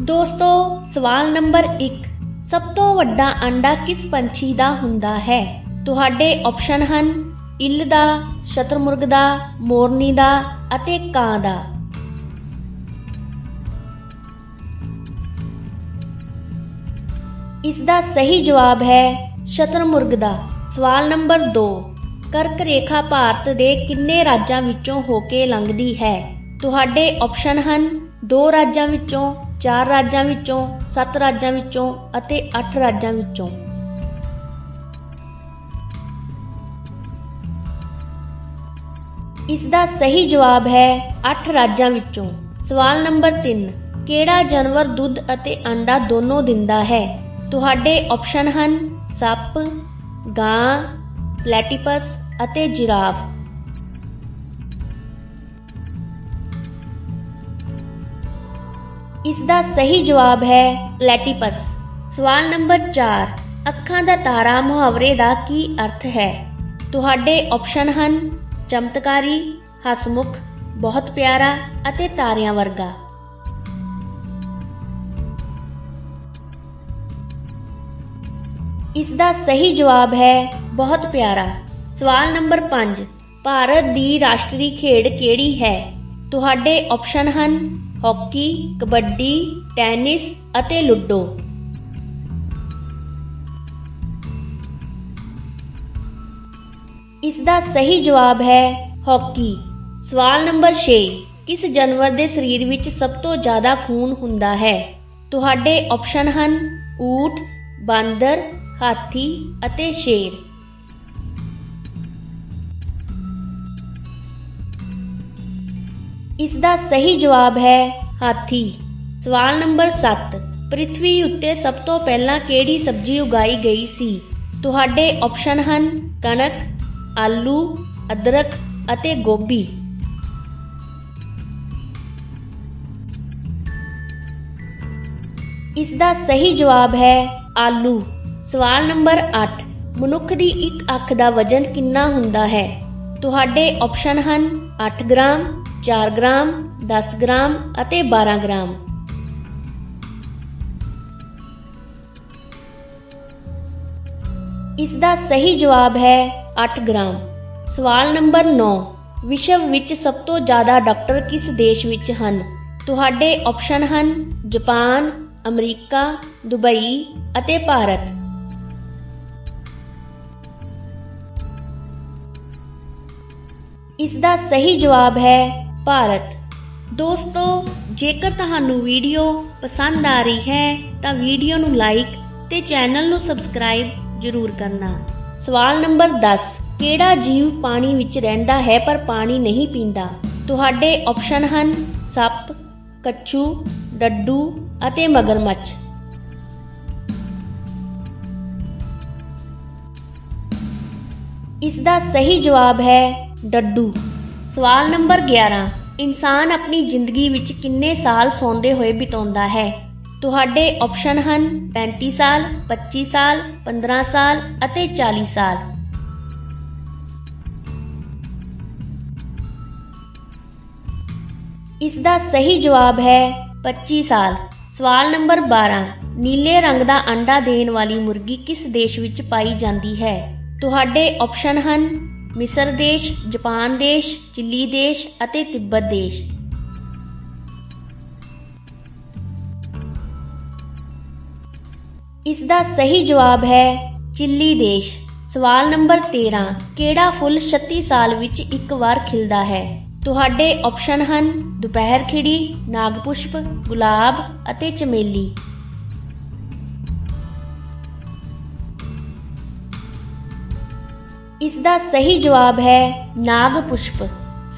ਦੋਸਤੋ, ਸਵਾਲ ਨੰਬਰ 1 ਸਭ ਤੋਂ ਵੱਡਾ ਅੰਡਾ ਕਿਸ ਪੰਛੀ ਦਾ ਹੁੰਦਾ ਹੈ? ਤੁਹਾਡੇ ਆਪਸ਼ਨ ਹਨ ਇੱਲ ਦਾ, ਸ਼ਤਰਮੁਰਗ ਦਾ, ਮੋਰਨੀ ਦਾ ਅਤੇ ਕਾਂ ਦਾ। ਇਸ ਦਾ ਸਹੀ ਜਵਾਬ ਹੈ ਸ਼ਤਰਮੁਰਗ ਦਾ। ਸਵਾਲ ਨੰਬਰ 2 ਕਰਕ ਰੇਖਾ ਭਾਰਤ ਦੇ ਕਿੰਨੇ ਰਾਜਾਂ ਵਿੱਚੋਂ ਹੋ ਕੇ ਲੰਘਦੀ ਹੈ? ਤੁਹਾਡੇ ਆਪਸ਼ਨ ਹਨ ਦੋ ਰਾਜਾਂ ਵਿੱਚੋਂ ਚਾਰ ਰਾਜਾਂ ਵਿੱਚੋਂ, ਸੱਤ ਰਾਜਾਂ ਵਿੱਚੋਂ ਅਤੇ ਅੱਠ ਰਾਜਾਂ ਵਿੱਚੋਂ। ਇਸ ਦਾ ਸਹੀ ਜਵਾਬ ਹੈ 8 ਰਾਜਾਂ ਵਿੱਚੋਂ। ਸਵਾਲ ਨੰਬਰ 3 ਕਿਹੜਾ ਜਾਨਵਰ ਦੁੱਧ ਅਤੇ ਅੰਡਾ ਦੋਨੋਂ ਦਿੰਦਾ ਹੈ? ਤੁਹਾਡੇ ਆਪਸ਼ਨ ਹਨ ਸੱਪ, ਗਾਂ ਪਲੈਟੀਪਸ ਅਤੇ ਜਿਰਾਫ। ਇਸ ਦਾ ਸਹੀ ਜਵਾਬ ਹੈ ਪਲੈਟੀਪਸ। ਸਵਾਲ ਨੰਬਰ 4 ਅੱਖਾਂ ਦਾ ਤਾਰਾ ਮੁਹਾਵਰੇ ਦਾ ਕੀ ਅਰਥ ਹੈ? ਤੁਹਾਡੇ ਆਪਸ਼ਨ ਹਨ, ਚਮਤਕਾਰੀ, ਹਸਮੁਖ, ਬਹੁਤ ਪਿਆਰਾ ਅਤੇ ਤਾਰਿਆਂ ਵਰਗਾ। ਇਸ ਦਾ ਸਹੀ ਜਵਾਬ ਹੈ ਬਹੁਤ ਪਿਆਰਾ। ਸਵਾਲ ਨੰਬਰ 5 ਭਾਰਤ ਦੀ ਰਾਸ਼ਟਰੀ ਖੇਡ ਕਿਹੜੀ ਹੈ? ਤੁਹਾਡੇ ਆਪਸ਼ਨ ਹਨ ਹਾਕੀ, ਕਬੱਡੀ, ਟੈਨਿਸ ਅਤੇ ਲੁੱਡੋ। ਇਸ ਦਾ ਸਹੀ ਜਵਾਬ ਹੈ ਹਾਕੀ। ਸਵਾਲ ਨੰਬਰ 6 ਕਿਸ ਜਾਨਵਰ ਦੇ ਸਰੀਰ ਵਿੱਚ ਸਭ ਤੋਂ ਜ਼ਿਆਦਾ ਖੂਨ ਹੁੰਦਾ ਹੈ? ਤੁਹਾਡੇ ਆਪਸ਼ਨ ਹਨ ਊਠ, ਬਾਂਦਰ, ਹਾਥੀ ਅਤੇ ਸ਼ੇਰ। ਇਸ ਦਾ ਸਹੀ ਜਵਾਬ ਹੈ ਹਾਥੀ। ਸਵਾਲ ਨੰਬਰ 7 ਪ੍ਰithvi ਉੱਤੇ ਸਭ ਤੋਂ ਪਹਿਲਾਂ ਕਿਹੜੀ ਸਬਜ਼ੀ ਉਗਾਈ ਗਈ ਸੀ? ਤੁਹਾਡੇ ਆਪਸ਼ਨ ਹਨ ਕਣਕ, ਆਲੂ, ਅਦਰਕ ਅਤੇ ਗੋਭੀ। ਇਸ ਦਾ ਸਹੀ ਜਵਾਬ ਹੈ ਆਲੂ। ਸਵਾਲ ਨੰਬਰ 8 ਮਨੁੱਖ ਦੀ ਇੱਕ ਅੱਖ ਦਾ ਵਜ਼ਨ ਕਿੰਨਾ ਹੁੰਦਾ ਹੈ? ਤੁਹਾਡੇ ਆਪਸ਼ਨ ਹਨ 8 ਗ੍ਰਾਮ 4 ਗ੍ਰਾਮ 10 ਗ੍ਰਾਮ ਅਤੇ 12 ਗ੍ਰਾਮ। ਇਸ ਦਾ ਸਹੀ ਜਵਾਬ ਹੈ 8 ਗ੍ਰਾਮ। ਸਵਾਲ ਨੰਬਰ 9 ਵਿਸ਼ਵ ਵਿੱਚ ਸਭ ਤੋਂ ਜ਼ਿਆਦਾ ਡਾਕਟਰ ਕਿਸ ਦੇਸ਼ ਵਿੱਚ ਹਨ? ਤੁਹਾਡੇ ਆਪਸ਼ਨ ਹਨ ਜਾਪਾਨ, ਅਮਰੀਕਾ, ਦੁਬਈ ਅਤੇ ਭਾਰਤ। ਇਸ ਦਾ ਸਹੀ ਜਵਾਬ ਹੈ ਭਾਰਤ। ਦੋਸਤੋ, ਜੇਕਰ ਤੁਹਾਨੂੰ ਵੀਡੀਓ ਪਸੰਦ ਆ ਰਹੀ ਹੈ, ਤਾਂ ਵੀਡੀਓ ਨੂੰ ਲਾਈਕ ਤੇ ਚੈਨਲ ਨੂੰ ਸਬਸਕ੍ਰਾਈਬ ਜ਼ਰੂਰ ਕਰਨਾ। ਸਵਾਲ ਨੰਬਰ 10 ਕਿਹੜਾ ਜੀਵ ਪਾਣੀ ਵਿੱਚ ਰਹਿੰਦਾ ਹੈ ਪਰ ਪਾਣੀ ਨਹੀਂ ਪੀਂਦਾ? ਤੁਹਾਡੇ ਆਪਸ਼ਨ ਹਨ ਸੱਪ, ਕੱਛੂ, ਡੱਡੂ ਅਤੇ ਮਗਰਮੱਛ। ਇਸ ਦਾ ਸਹੀ ਜਵਾਬ ਹੈ ਡੱਡੂ। ਸਵਾਲ ਨੰਬਰ 11 ਇਨਸਾਨ ਆਪਣੀ ਜ਼ਿੰਦਗੀ ਵਿੱਚ ਕਿੰਨੇ ਸਾਲ ਸੌਂਦੇ ਹੋਏ ਬਿਤਾਉਂਦਾ ਹੈ? ਤੁਹਾਡੇ ਆਪਸ਼ਨ ਹਨ 35 ਸਾਲ 25 ਸਾਲ 15 ਸਾਲ ਅਤੇ 40 ਸਾਲ। ਇਸ ਦਾ ਸਹੀ ਜਵਾਬ ਹੈ 25 ਸਾਲ। ਸਵਾਲ ਨੰਬਰ 12 ਨੀਲੇ ਰੰਗ ਦਾ ਅੰਡਾ ਦੇਣ ਵਾਲੀ ਮੁਰਗੀ ਕਿਸ ਦੇਸ਼ ਵਿੱਚ ਪਾਈ ਜਾਂਦੀ ਹੈ? ਤੁਹਾਡੇ ਆਪਸ਼ਨ ਹਨ ਮਿਸਰ ਦੇਸ਼, ਜਾਪਾਨ ਦੇਸ਼, ਚਿਲੀ ਦੇਸ਼ ਅਤੇ ਤਿੱਬਤ ਦੇਸ਼। ਇਸ ਦਾ ਸਹੀ ਜਵਾਬ ਹੈ ਚਿੱਲੀ ਦੇਸ਼। ਸਵਾਲ ਨੰਬਰ 13 ਕਿਹੜਾ ਫੁੱਲ 36 ਸਾਲ ਵਿੱਚ ਇੱਕ ਵਾਰ ਖਿਲਦਾ ਹੈ? ਤੁਹਾਡੇ ਆਪਸ਼ਨ ਹਨ ਦੁਪਹਿਰ ਖਿੜੀ, ਨਾਗਪੁਸ਼ਪ, ਗੁਲਾਬ ਅਤੇ ਚਮੇਲੀ। ਇਸ ਦਾ ਸਹੀ ਜਵਾਬ ਹੈ ਨਾਗ ਪੁਸ਼ਪ।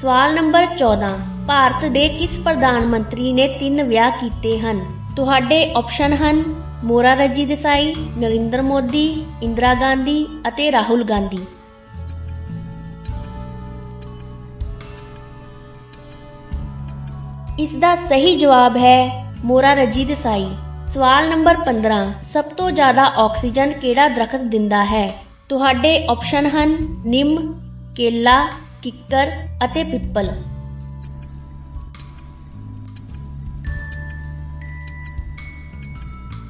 ਸਵਾਲ ਨੰਬਰ 14 ਭਾਰਤ ਦੇ ਕਿਸ ਪ੍ਰਧਾਨ ਮੰਤਰੀ ਨੇ ਤਿੰਨ ਵਿਆਹ ਕੀਤੇ ਹਨ? ਤੁਹਾਡੇ ਆਪਸ਼ਨ ਹਨ ਮੋਰਾਰਜੀ ਦੇਸਾਈ, ਨਰਿੰਦਰ ਮੋਦੀ, ਇੰਦਰਾ ਗਾਂਧੀ ਅਤੇ ਰਾਹੁਲ ਗਾਂਧੀ। ਇਸ ਦਾ ਸਹੀ ਜਵਾਬ ਹੈ ਮੋਰਾਰਜੀ ਦੇਸਾਈ। ਸਵਾਲ ਨੰਬਰ 15 ਸਭ ਤੋਂ ਜ਼ਿਆਦਾ ਆਕਸੀਜਨ ਕਿਹੜਾ ਦਰਖਤ ਦਿੰਦਾ ਹੈ? ਤੁਹਾਡੇ ਆਪਸ਼ਨ ਹਨ ਨਿੰਮ, ਕੇਲਾ, ਕਿੱਕਰ ਅਤੇ ਪਿੱਪਲ।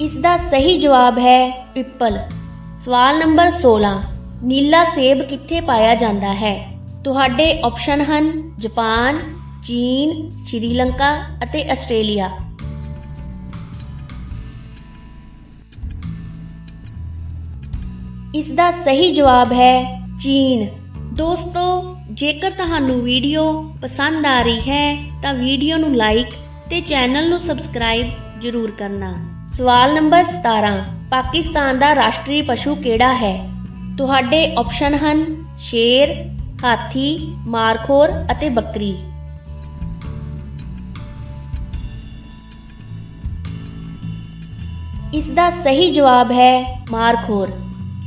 ਇਸ ਦਾ ਸਹੀ ਜਵਾਬ ਹੈ ਪਿੱਪਲ। ਸਵਾਲ ਨੰਬਰ 16 ਨੀਲਾ ਸੇਬ ਕਿੱਥੇ ਪਾਇਆ ਜਾਂਦਾ ਹੈ? ਤੁਹਾਡੇ ਆਪਸ਼ਨ ਹਨ ਜਾਪਾਨ, ਚੀਨ, ਸ਼੍ਰੀਲੰਕਾ ਅਤੇ ਆਸਟ੍ਰੇਲੀਆ। ਇਸ ਦਾ ਸਹੀ ਜਵਾਬ ਹੈ ਚੀਨ। ਦੋਸਤੋ, ਜੇਕਰ ਤੁਹਾਨੂੰ ਵੀਡੀਓ ਪਸੰਦ ਆ ਰਹੀ ਹੈ, ਤਾਂ ਵੀਡੀਓ ਨੂੰ ਲਾਈਕ ਤੇ ਚੈਨਲ ਨੂੰ ਸਬਸਕ੍ਰਾਈਬ ਜ਼ਰੂਰ ਕਰਨਾ। ਸਵਾਲ ਨੰਬਰ 17 ਪਾਕਿਸਤਾਨ ਦਾ ਰਾਸ਼ਟਰੀ ਪਸ਼ੂ ਕਿਹੜਾ ਹੈ? ਤੁਹਾਡੇ ਆਪਸ਼ਨ ਹਨ ਸ਼ੇਰ, ਹਾਥੀ, ਮਾਰਖੋਰ ਅਤੇ ਬੱਕਰੀ। ਇਸ ਦਾ ਸਹੀ ਜਵਾਬ ਹੈ ਮਾਰਖੋਰ।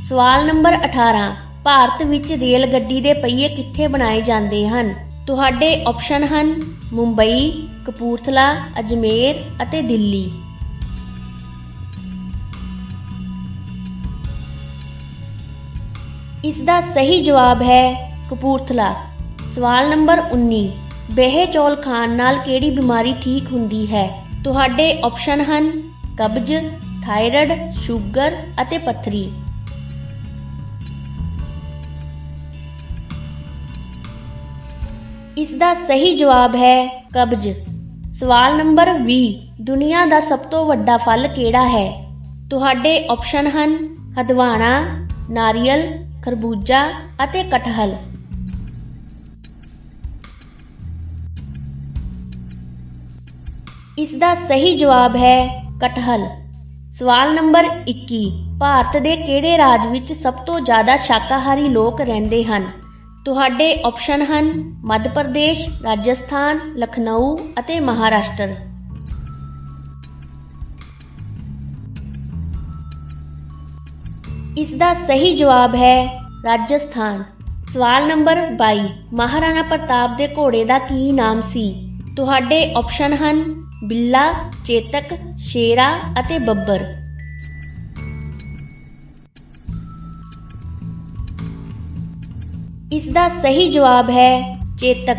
ਸਵਾਲ ਨੰਬਰ 18 ਭਾਰਤ ਵਿੱਚ ਰੇਲ ਗੱਡੀ ਦੇ ਪਹੀਏ ਕਿੱਥੇ ਬਣਾਏ ਜਾਂਦੇ ਹਨ? ਤੁਹਾਡੇ ਆਪਸ਼ਨ ਹਨ ਮੁੰਬਈ, ਕਪੂਰਥਲਾ, ਅਜਮੇਰ ਅਤੇ ਦਿੱਲੀ। ਇਸ ਦਾ ਸਹੀ ਜਵਾਬ ਹੈ ਕਪੂਰਥਲਾ। ਸਵਾਲ ਨੰਬਰ 19 ਬੇਹੇ ਚੌਲ ਖਾਣ ਨਾਲ ਕਿਹੜੀ ਬਿਮਾਰੀ ਠੀਕ ਹੁੰਦੀ ਹੈ? ਤੁਹਾਡੇ ਆਪਸ਼ਨ ਹਨ ਕਬਜ਼, ਥਾਇਰਾਇਡ, ਸ਼ੂਗਰ ਅਤੇ ਪੱਥਰੀ। ਇਸ ਦਾ ਸਹੀ ਜਵਾਬ ਹੈ ਕਬਜ਼। ਸਵਾਲ ਨੰਬਰ 20 ਦੁਨੀਆ ਦਾ ਸਭ ਤੋਂ ਵੱਡਾ ਫਲ ਕਿਹੜਾ ਹੈ? ਤੁਹਾਡੇ ਆਪਸ਼ਨ ਹਨ ਹਦਵਾਣਾ, ਨਾਰੀਅਲ, ਖਰਬੂਜਾ ਅਤੇ ਕਟਹਲ ਇਸ ਦਾ ਸਹੀ ਜਵਾਬ ਹੈ ਕਟਹਲ ਸਵਾਲ ਨੰਬਰ 21 ਭਾਰਤ ਦੇ ਕਿਹੜੇ ਰਾਜ ਵਿੱਚ ਸਭ ਤੋਂ ਜ਼ਿਆਦਾ ਸ਼ਾਕਾਹਾਰੀ ਲੋਕ ਰਹਿੰਦੇ ਹਨ? ਤੁਹਾਡੇ ਆਪਸ਼ਨ ਹਨ ਮੱਧ ਪ੍ਰਦੇਸ਼, ਰਾਜਸਥਾਨ, ਲਖਨਊ ਅਤੇ ਮਹਾਰਾਸ਼ਟਰ। ਇਸ ਦਾ ਸਹੀ ਜਵਾਬ ਹੈ ਰਾਜਸਥਾਨ। ਸਵਾਲ ਨੰਬਰ 22 ਮਹਾਰਾਣਾ ਪ੍ਰਤਾਪ ਦੇ ਘੋੜੇ ਦਾ ਕੀ ਨਾਮ ਸੀ? ਤੁਹਾਡੇ ਆਪਸ਼ਨ ਹਨ ਬਿੱਲਾ, ਚੇਤਕ, ਸ਼ੇਰਾ ਅਤੇ ਬੱਬਰ। ਇਸ ਦਾ ਸਹੀ ਜਵਾਬ ਹੈ ਚੇਤਕ।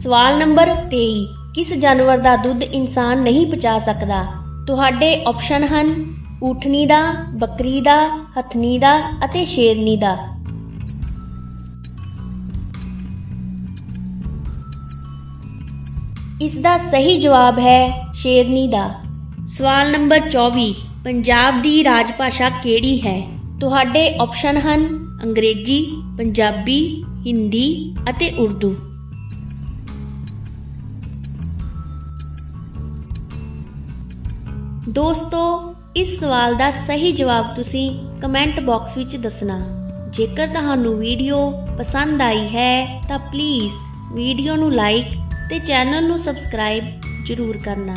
ਸਵਾਲ ਨੰਬਰ 23 ਕਿਸ ਜਾਨਵਰ ਦਾ ਦੁੱਧ ਇਨਸਾਨ ਨਹੀਂ ਪਚਾ ਸਕਦਾ? ਤੁਹਾਡੇ ਆਪਸ਼ਨ ਹਨ ਊਠਨੀ ਦਾ, ਬੱਕਰੀ ਦਾ, ਹਥਨੀ ਦਾ ਅਤੇ ਸ਼ੇਰਨੀ ਦਾ। ਇਸ ਦਾ ਸਹੀ ਜਵਾਬ ਹੈ ਸ਼ੇਰਨੀ ਦਾ। ਸਵਾਲ ਨੰਬਰ 24 ਪੰਜਾਬ ਦੀ ਰਾਜ ਭਾਸ਼ਾ ਕਿਹੜੀ ਹੈ? ਤੁਹਾਡੇ ਆਪਸ਼ਨ ਹਨ ਅੰਗਰੇਜ਼ੀ, ਪੰਜਾਬੀ, ਹਿੰਦੀ ਅਤੇ ਉਰਦੂ। ਦੋਸਤੋ, ਇਸ ਸਵਾਲ ਦਾ ਸਹੀ ਜਵਾਬ ਤੁਸੀਂ ਕਮੈਂਟ ਬਾਕਸ ਵਿੱਚ ਦੱਸਣਾ। ਜੇਕਰ ਤੁਹਾਨੂੰ ਵੀਡੀਓ ਪਸੰਦ ਆਈ ਹੈ, ਤਾਂ ਪਲੀਜ਼ ਵੀਡੀਓ ਨੂੰ ਲਾਈਕ ਤੇ ਚੈਨਲ ਨੂੰ ਸਬਸਕ੍ਰਾਈਬ ਜ਼ਰੂਰ ਕਰਨਾ।